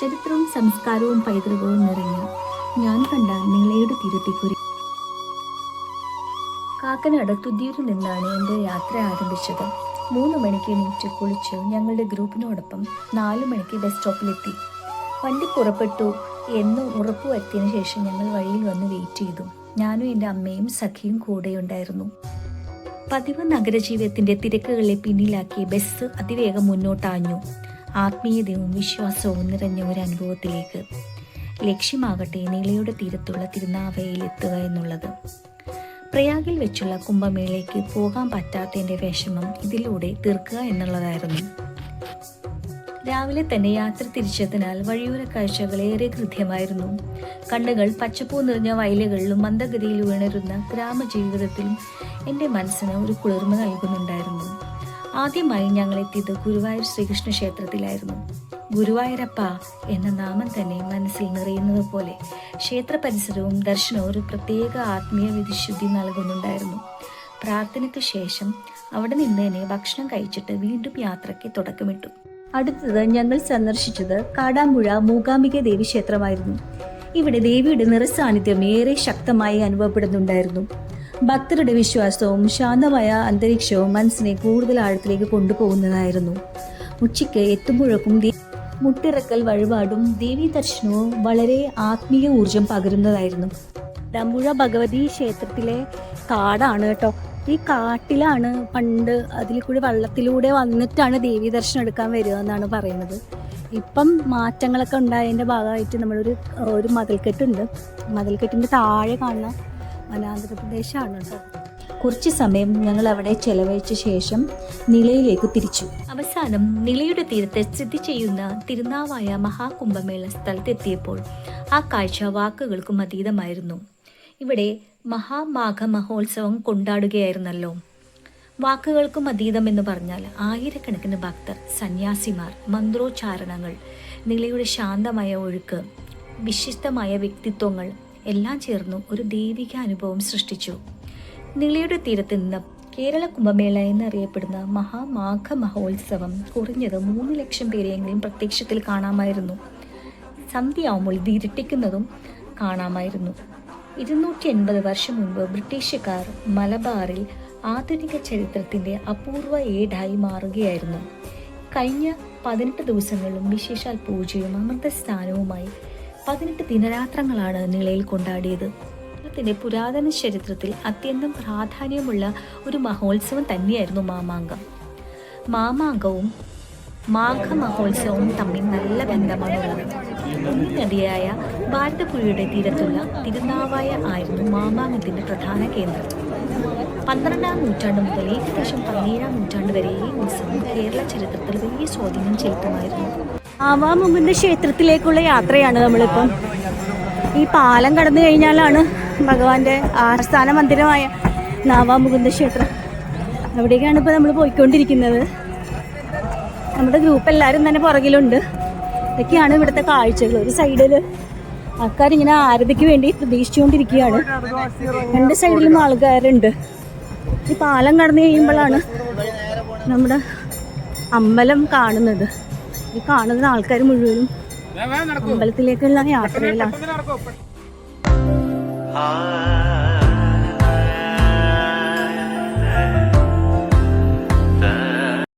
ചരിത്രവും സംസ്കാരവും പൈതൃകവും നിറഞ്ഞ ഞാൻ കണ്ട നിളയുടെ തിരുത്തിക്കുരി. കാക്കനാട് തുതിയൂരിൽ നിന്നാണ് എന്റെ യാത്ര ആരംഭിച്ചത്. മൂന്ന് മണിക്ക് എണീറ്റ് കുളിച്ച് ഞങ്ങളുടെ ഗ്രൂപ്പിനോടൊപ്പം നാല് മണിക്ക് ബസ് സ്റ്റോപ്പിലെത്തി. വണ്ടി പുറപ്പെട്ടു. എന്ന് ഉറപ്പുവരുത്തിയതിനു ശേഷം ഞങ്ങൾ വഴിയിൽ വന്ന് വെയിറ്റ് ചെയ്തു. ഞാനും എന്റെ അമ്മയും സഖിയും കൂടെയുണ്ടായിരുന്നു പതിവ് നഗരജീവിതത്തിന്റെ തിരക്കുകളെ പിന്നിലാക്കി ബസ് അതിവേഗം മുന്നോട്ടാഞ്ഞു. ആത്മീയതയും വിശ്വാസവും നിറഞ്ഞ ഒരു അനുഭവത്തിലേക്ക് ലക്ഷ്യമാകട്ടെ നീളയുടെ തീരത്തുള്ള തിരുനാവയിൽ എത്തുക എന്നുള്ളത്. പ്രയാഗിൽ വെച്ചുള്ള കുംഭമേളയ്ക്ക് പോകാൻ പറ്റാത്തതിന്റെ വിഷമം ഇതിലൂടെ തീർക്കുക എന്നുള്ളതായിരുന്നു. രാവിലെ തന്നെ യാത്ര തിരിച്ചതിനാൽ വഴിയോര കാഴ്ചകൾ ഏറെ കൃത്യമായിരുന്നു. കണ്ണുകൾ പച്ചപ്പൂ നിറഞ്ഞ വയലുകളിലും മന്ദഗതിയിൽ ഉണരുന്ന ഗ്രാമജീവിതത്തിലും എന്റെ മനസ്സിന് ഒരു കുളിർമ നൽകുന്നുണ്ടായിരുന്നു. ആദ്യമായി ഞങ്ങൾ എത്തിയത് ഗുരുവായൂർ ശ്രീകൃഷ്ണ ക്ഷേത്രത്തിലായിരുന്നു. ഗുരുവായൂരപ്പ എന്ന നാമം തന്നെ മനസ്സിൽ നിറയുന്നത് പോലെ ക്ഷേത്ര പരിസരവും ദർശനവും ഒരു പ്രത്യേക ആത്മീയ വിധിശുദ്ധി നൽകുന്നുണ്ടായിരുന്നു. പ്രാർത്ഥനയ്ക്ക് ശേഷം അവിടെ നിന്ന് തന്നെ ഭക്ഷണം കഴിച്ചിട്ട് വീണ്ടും യാത്രയ്ക്ക് തുടക്കമിട്ടു. അടുത്തത് ഞങ്ങൾ സന്ദർശിച്ചത് കാടാമ്പുഴ മൂകാംബിക ദേവി ക്ഷേത്രമായിരുന്നു. ഇവിടെ ദേവിയുടെ നിറസാന്നിധ്യം ഏറെ ശക്തമായി അനുഭവപ്പെടുന്നുണ്ടായിരുന്നു. ഭക്തരുടെ വിശ്വാസവും ശാന്തമായ അന്തരീക്ഷവും മനസ്സിനെ കൂടുതൽ ആഴത്തിലേക്ക് കൊണ്ടുപോകുന്നതായിരുന്നു. ഉച്ചയ്ക്ക് എത്തുമ്പോഴേക്കും മുട്ടിറക്കൽ വഴിപാടും ദേവീ ദർശനവും വളരെ ആത്മീയ ഊർജം പകരുന്നതായിരുന്നു. ഡമ്പുഴ ഭഗവതി ക്ഷേത്രത്തിലെ കാടാണ് കേട്ടോ. ഈ കാട്ടിലാണ് പണ്ട് അതിൽ കൂടി വള്ളത്തിലൂടെ വന്നിട്ടാണ് ദേവി ദർശനം എടുക്കാൻ വരിക എന്നാണ് പറയുന്നത്. ഇപ്പം മാറ്റങ്ങളൊക്കെ ഉണ്ടായതിന്റെ ഭാഗമായിട്ട് നമ്മളൊരു ഒരു മതിൽക്കെട്ടുണ്ട്. മതിൽക്കെട്ടിന്റെ താഴെ കാണുന്ന വനാന്തര ആന്ധ്രാപ്രദേശാണ് കേട്ടോ കുറച്ച് സമയം ഞങ്ങൾ അവിടെ ചെലവഴിച്ച ശേഷം നിലയിലേക്ക് തിരിച്ചു. അവസാനം നിലയുടെ തീരത്ത് സ്ഥിതി ചെയ്യുന്ന തിരുനാവായ മഹാകുംഭമേള സ്ഥലത്തെത്തിയപ്പോൾ ആ കാഴ്ച വാക്കുകൾക്കും അതീതമായിരുന്നു. ഇവിടെ മഹാമാഘ മഹോത്സവം കൊണ്ടാടുകയായിരുന്നല്ലോ. വാക്കുകൾക്കും അതീതം എന്ന് പറഞ്ഞാൽ ആയിരക്കണക്കിന് ഭക്തർ സന്യാസിമാർ മന്ത്രോച്ചാരണങ്ങൾ നിലയുടെ ശാന്തമായ ഒഴുക്ക് വിശിഷ്ടമായ വ്യക്തിത്വങ്ങൾ എല്ലാം ചേർന്നു ഒരു ദൈവിക അനുഭവം സൃഷ്ടിച്ചു. നിളയുടെ തീരത്ത് നിന്ന് കേരള കുംഭമേള എന്നറിയപ്പെടുന്ന മഹാമാഘ മഹോത്സവം കുറഞ്ഞത് മൂന്ന് ലക്ഷം പേരെയെങ്കിലും പ്രത്യക്ഷത്തിൽ കാണാമായിരുന്നു. സന്ധ്യയാവുമ്പോൾ ഇത് കാണാമായിരുന്നു. ഇരുന്നൂറ്റി എൺപത് വർഷം മുൻപ് ബ്രിട്ടീഷുകാർ മലബാറിൽ ആധുനിക ചരിത്രത്തിന്റെ അപൂർവ ഏടായി മാറുകയായിരുന്നു. കഴിഞ്ഞ പതിനെട്ട് ദിവസങ്ങളിലും വിശേഷാൽ പൂജയും അമൃതസ്നാനവുമായി പതിനെട്ട് ദിനരാത്രങ്ങളാണ് നിളയിൽ കൊണ്ടാടിയത്. കേരളത്തിന്റെ പുരാതന ചരിത്രത്തിൽ അത്യന്തം പ്രാധാന്യമുള്ള ഒരു മഹോത്സവം തന്നെയായിരുന്നു മാമാങ്കം. മാമാങ്കവും മാഘ മഹോത്സവവും തമ്മിൽ നല്ല ബന്ധമാണുള്ളത്. നദിയായ ഭാരതപ്പുഴയുടെ തീരത്തുള്ള തിരുനാവായ ആയിരുന്നു മാമാങ്കത്തിന്റെ പ്രധാന കേന്ദ്രം. പന്ത്രണ്ടാം നൂറ്റാണ്ട് മുതൽ ഏകദേശം പതിനേഴാം നൂറ്റാണ്ട് വരെ ഈ ഉത്സവം കേരള ചരിത്രത്തിൽ വലിയ സ്വാധീനം ചെലുത്തുമായിരുന്നു. ആവാമുമ്പിന്റെ ക്ഷേത്രത്തിലേക്കുള്ള യാത്രയാണ് നമ്മളിപ്പം. ഈ പാലം കടന്നു കഴിഞ്ഞാലാണ് ഭഗവാന്റെ ആസ്ഥാന മന്ദിരമായ നാവാമുകുന്ദ ക്ഷേത്രം. അവിടേക്കാണ് ഇപ്പോൾ നമ്മൾ പോയിക്കൊണ്ടിരിക്കുന്നത്. നമ്മുടെ ഗ്രൂപ്പ് എല്ലാവരും തന്നെ പുറകിലുണ്ട്. ഇതൊക്കെയാണ് ഇവിടുത്തെ കാഴ്ചകൾ. ഒരു സൈഡിൽ ആൾക്കാരിങ്ങനെ ആരതിക്ക് വേണ്ടി പ്രതീക്ഷിച്ചുകൊണ്ടിരിക്കുകയാണ്. രണ്ട് സൈഡിലും ആൾക്കാരുണ്ട്. ഈ പാലം കടന്നു കഴിയുമ്പോഴാണ് നമ്മുടെ അമ്പലം കാണുന്നത്. ഈ കാണുന്ന ആൾക്കാർ മുഴുവനും അമ്പലത്തിലേക്കുള്ള യാത്രയിലാണ്. ആ